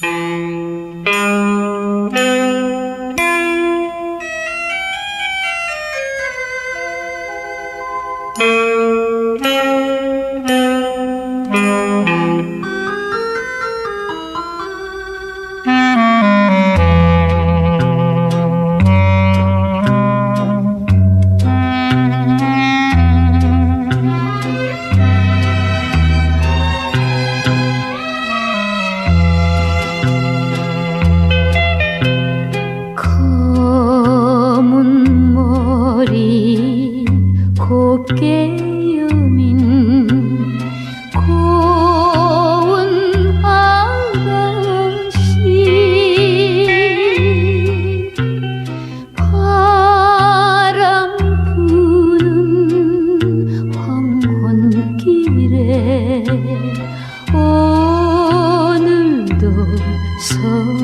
thank you. 곱게 여민 고운 아가씨. 바람 부는 황혼길에 오늘도 섰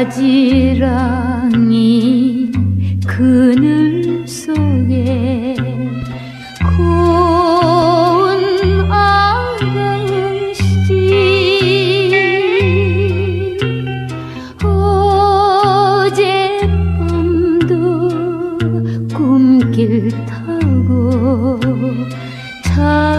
아지 속에 고운 아가씨 어젯밤도 꿈길 타고 찾